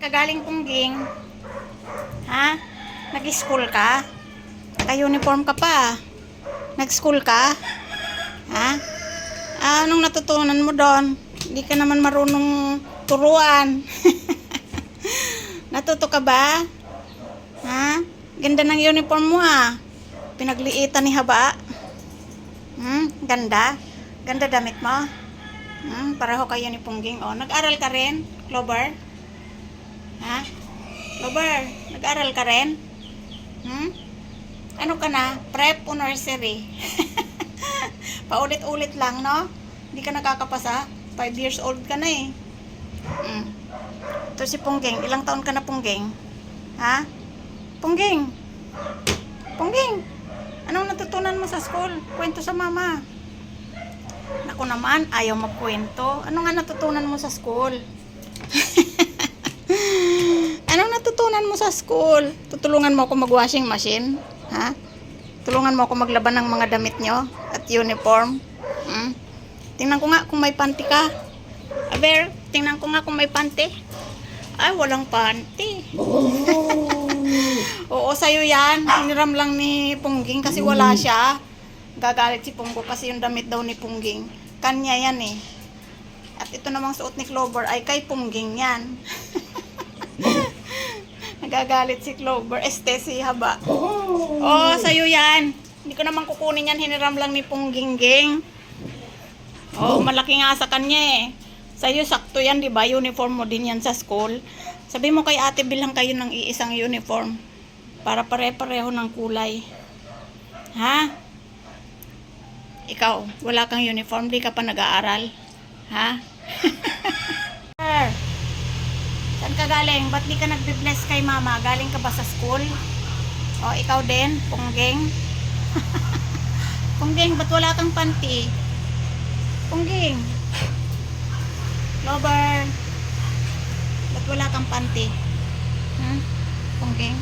Kagaling pungging. Ha? Nag-school ka? Naka-uniform ka pa. Nag-school ka? Ha? Ah, anong natutunan mo doon? Hindi ka naman marunong turuan. Natuto ka ba? Ha? Ganda ng uniform mo ah. Pinagliitan ni Haba. Hmm, ganda. Ganda damit mo. Hmm, pareho kayo ni Pungging. Oh, nag-aral ka rin, Clover? Clover, nag-aral ka rin? Hmm? Ano ka na? Prep o nursery? Paulit-ulit lang, no? Hindi ka nakakapasa. 5 years old ka na eh. Hmm. Ito si Pungging. Ilang taon ka na, Pungging? Ha? Pungging! Pungging! Anong natutunan mo sa school? Kwento sa mama. Naku naman, ayaw magkwento. Ano nga natutunan mo sa school? Natutunan mo sa school? Tutulungan mo ako mag-washing machine? Ha? Tulungan mo ako maglaban ng mga damit nyo at uniform? Hmm? Tingnan ko nga kung may panty ka. Aber, tingnan ko nga kung may panty. Ay, walang panty. Oo, sa'yo yan. Hiniram lang ni Pungging kasi wala siya. Gagalit si Punggo kasi yung damit daw ni Pungging. Kanya yan eh. At ito namang suot ni Clover ay kay Pungging yan. Nagagalit si Clover. Este si Haba. Oh, sa'yo yan. Hindi ko naman kukunin yan. Hiniram lang ni Punggingging. Oh, malaki nga sa kanya eh. Sa'yo sakto yan, di ba? Uniform mo din yan sa school. Sabi mo kay ate, bilhan kayo ng iisang uniform. Para pare-pareho ng kulay. Ha? Ikaw, wala kang uniform, di ka pa nag-aaral. Ha? Galing? Ba't di ka nagbe-bless kay mama? Galing ka ba sa school? O, ikaw din? Pungging? Pungging, ba't wala kang panty? Pungging. Lover. Ba't wala kang panty? Hmm? Pungging?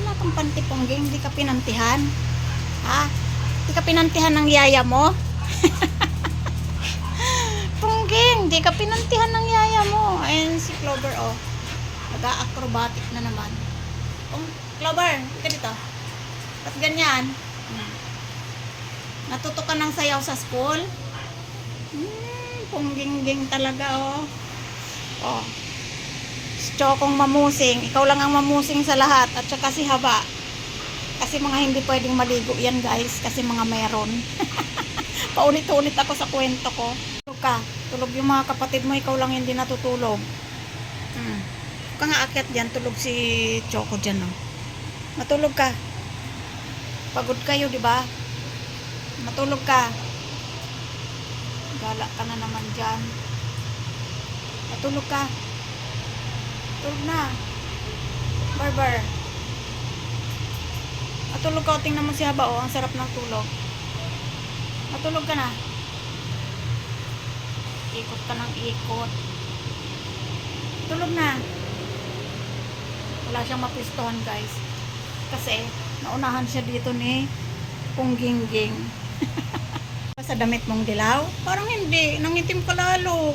Wala kang panty, Pungging. Di ka pinantihan? Ha? Di ka pinantihan ng yaya mo? Pungging, di ka pinantihan ng yaya mo. Ayan si Clover, oh. Nag-acrobatic na naman. Pung, Clover, ka dito. Ba't ganyan? Hmm. Natuto ka ng sayaw sa school? Hmm, pungging-ging talaga, oh. Oh. Si Chokong mamusing. Ikaw lang ang mamusing sa lahat. At saka si Haba. Kasi mga hindi pwedeng maligo yan, guys. Kasi mga meron. Paulit-ulit ako sa kwento ko. Ka. Tulog yung mga kapatid mo. Ikaw lang hindi natutulog. Hmm. Ka nga akyat dyan. Tulog si Choco dyan, oh. Matulog ka. Pagod kayo, di ba? Matulog ka. Gala ka na naman dyan. Matulog ka. Tulog na. Barber. Matulog ka. Tingnan mo si Haba. Oh, ang sarap ng tulog. Matulog ka na. Ikot ka ng ikot. Tulog na. Wala siyang mapistohan guys. Kasi naunahan siya dito ni Punggingging. sa damit mong dilaw? Parang hindi. Nangitim ka lalo.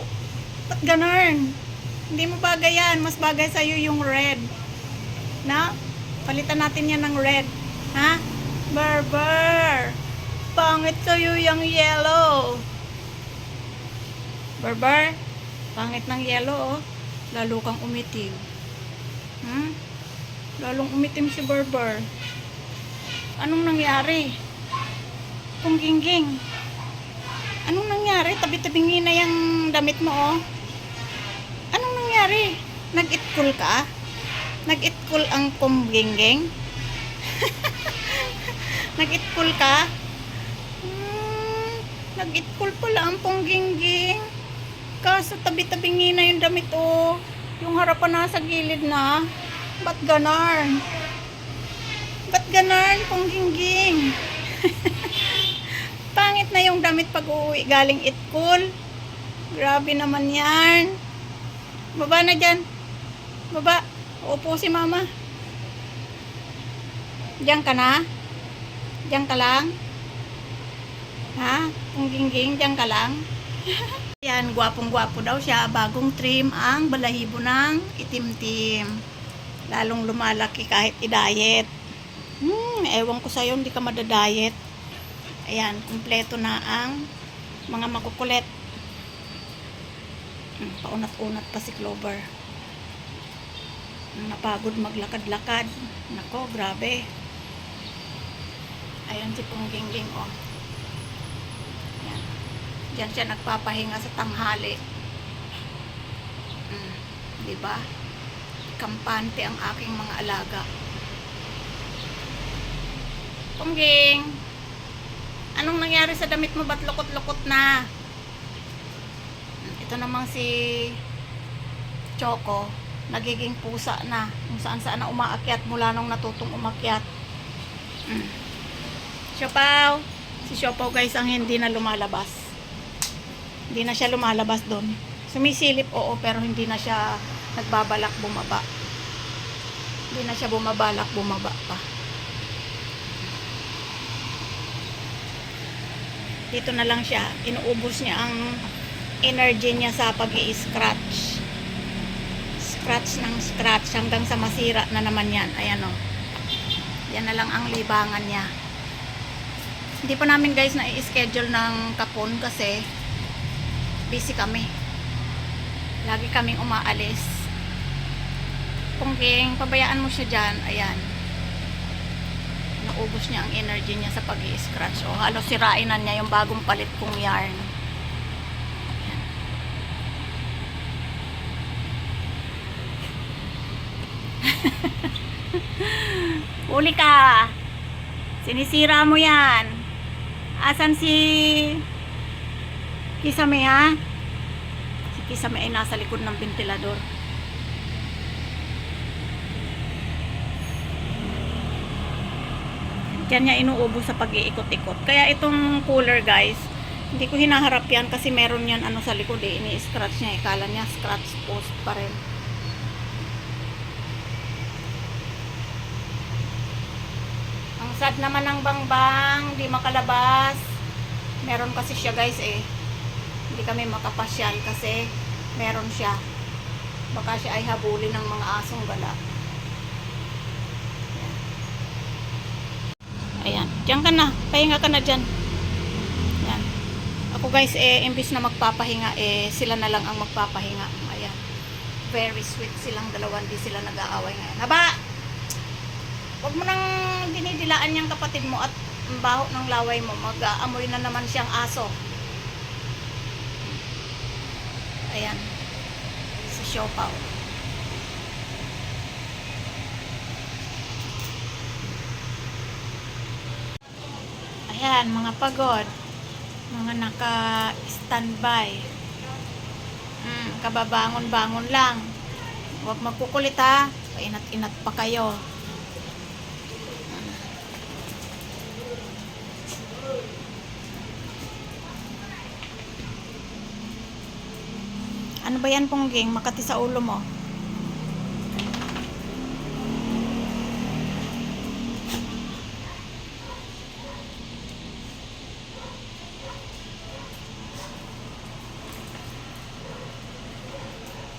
Ba't ganun? Hindi mo bagay yan. Mas bagay sa'yo yung red. Na? Palitan natin yan ng red. Ha? Berber! Pangit sa'yo yung yellow. Berber? Pangit ng yellow, oh. Lalo kang umitim. Hmm? Lalong umitim si Berber. Anong nangyari? Kung gingging. Anong nangyari? Tabi-tabingi na yung damit mo, oh. Anong nangyari? Nag-itkul ka? Nag-itkul ang kumgingging? Nag-itkul ka? Hmm, nag-itkul pala ang ponggingging. Kaso tabi-tabingi na yung damit, oh. Yung harapan nasa gilid na. Ba't ganar? Ba't ganar, ponggingging? Pangit na yung damit pag uuwi galing itkul. Grabe naman yan. Baba na dyan. Baba. Upo si mama. Diyan ka na? Diyan ka lang? Ha? Kung gingging, diyan ka lang? Yan, gwapong-gwapo daw siya. Bagong trim ang balahibo ng itim-tim. Lalong lumalaki kahit i-diet. Hmm, ewan ko sa'yo, hindi ka madadiet. Ayan, kumpleto na ang mga makukulit. Hmm, paunat-unat pa si Clover. Napagod maglakad-lakad. Nako, grabe. Ayan si Pungging-ging, oh. Diyan siya nagpapahinga sa tanghali. Mm, di ba? Kampante ang aking mga alaga. Pungging, anong nangyari sa damit mo? Ba't lukot-lukot na? Mm, Ito namang si Choco, nagiging pusa na. Kung saan saan na umaakyat mula nung natutong umakyat. Mm. Siopaw. Si Siopaw guys ang hindi na lumalabas. Hindi na siya lumalabas doon. Sumisilip oo pero hindi na siya nagbabalak bumaba. Hindi na siya bumabalak bumaba pa. Dito na lang siya. Inuubos niya ang energy niya sa pag scratch Scratch ng scratch hanggang sa masira na naman yan. Ayan o. Yan na lang ang libangan niya. Hindi pa namin guys na i-schedule ng kapon kasi busy kami. Lagi kaming umaalis. Pungging, pabayaan mo siya dyan. Ayan. Naubos niya ang energy niya sa pag scratch O halos sirain na niya yung bagong palit kong yarn. Ayan. Uli ka! Sinisira mo yan. Asan si Kisame ha? Si Kisame ay nasa likod ng ventilador. Diyan niya inuubos sa pag-iikot-ikot. Kaya itong cooler guys, hindi ko hinaharap yan kasi meron yan ano sa likod eh. Ini-scratch niya. Ikala niya scratch post pa rin. Ang sad naman ng bangbang, di makalabas. Meron kasi siya guys eh. Hindi kami makapasyal kasi meron siya. Baka siya ay habulin ng mga asong gala. Ayan. Diyan ka na. Pahinga ka na dyan. Ayan. Ako guys, eh, imbis na magpapahinga, eh, sila na lang ang magpapahinga. Ayan. Very sweet silang dalawa. Hindi sila nag-aaway ngayon. Haba! Huwag mo nang dinidilaan yung kapatid mo at ang baho ng laway mo. Mag-aamoy na naman siyang aso. Ayan. Si Siopaw. Ayan, mga pagod. Mga naka-standby. Hmm, kababangon-bangon lang. Huwag magkukulit ha. Painat-inat pa kayo. Ano ba yan, Pongging? Makati sa ulo mo.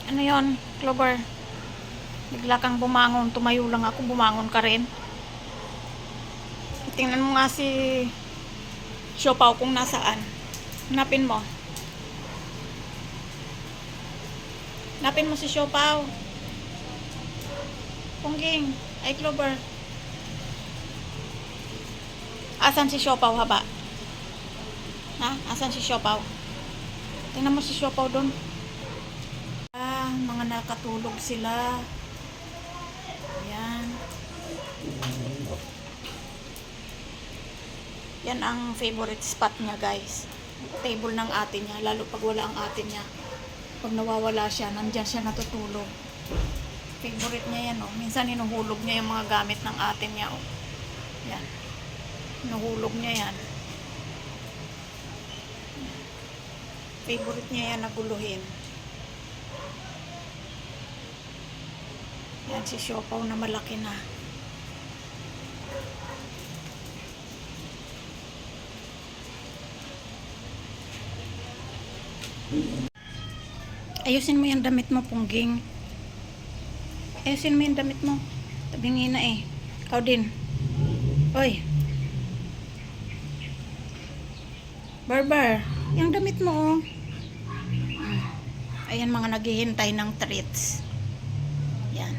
Ano yon, Clover? Bigla kang bumangon. Tumayo lang ako. Bumangon ka rin. Tingnan mo nga si Siopaw kung nasaan. Hanapin mo. Hanapin mo si Siopaw. Pungging. Ay, Clover. Asan si Siopaw, haba? Ha? Asan si Siopaw? Tingnan mo si Siopaw doon. Ah, mga nakatulog sila. Ayan. Yan ang favorite spot niya, guys. Table ng ate niya, lalo pag wala ang ate niya. Pag nawawala siya, nandyan siya natutulog. Favorite niya yan, oh. Minsan hinuhulog niya yung mga gamit ng ate niya, oh. Yan. Hinuhulog niya yan. Favorite niya yan naguluhin. Yan si Siopaw na malaki na. Ayusin mo yung damit mo, pungging. Ayusin mo yung damit mo. Tabingi na eh. Ikaw din. Oy. Barbar, yung damit mo oh. Ayan mga naghihintay ng treats. Yan.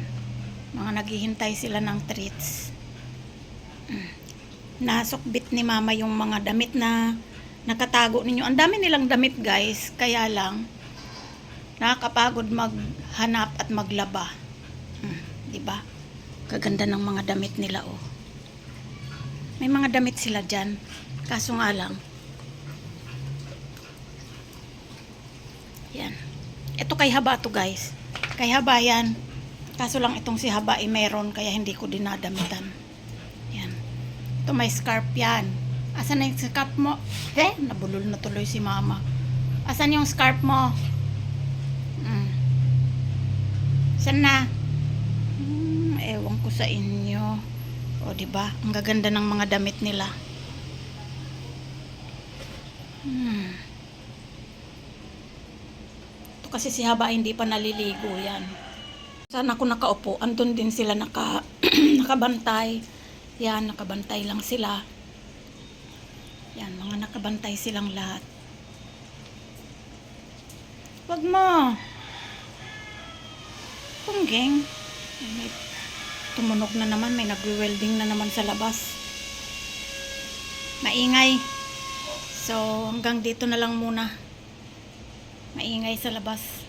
Mga naghihintay sila ng treats. Nasukbit ni mama yung mga damit na nakatago ninyo. Ang dami nilang damit guys. Kaya lang, nakakapagod maghanap at maglaba. Mm, 'Di ba? Kaganda ng mga damit nila oh. May mga damit sila dyan. Kaso nga lang, Yan. Ito kay Haba to guys. Kay Haba yan. Kaso lang itong si Haba ay meron kaya hindi ko dinadamitan. Yan. Ito may scarf yan. Asan na yung scarf mo? Eh, nabulol na tuloy si mama. Asan yung scarf mo? Mm. Saan na? Hmm, ewan ko sa inyo. O, di ba? Ang gaganda ng mga damit nila. Hmm. Ito kasi si Haba hindi pa naliligo yan. Saan ako nakaupo, andun din sila naka, nakabantay. Yan, nakabantay lang sila. Yan, mga nakabantay silang lahat. Wag mo. Pungging. Ay, May tumunog na naman, may nagwe-welding na naman sa labas. Maingay. So, hanggang dito na lang muna maingay sa labas.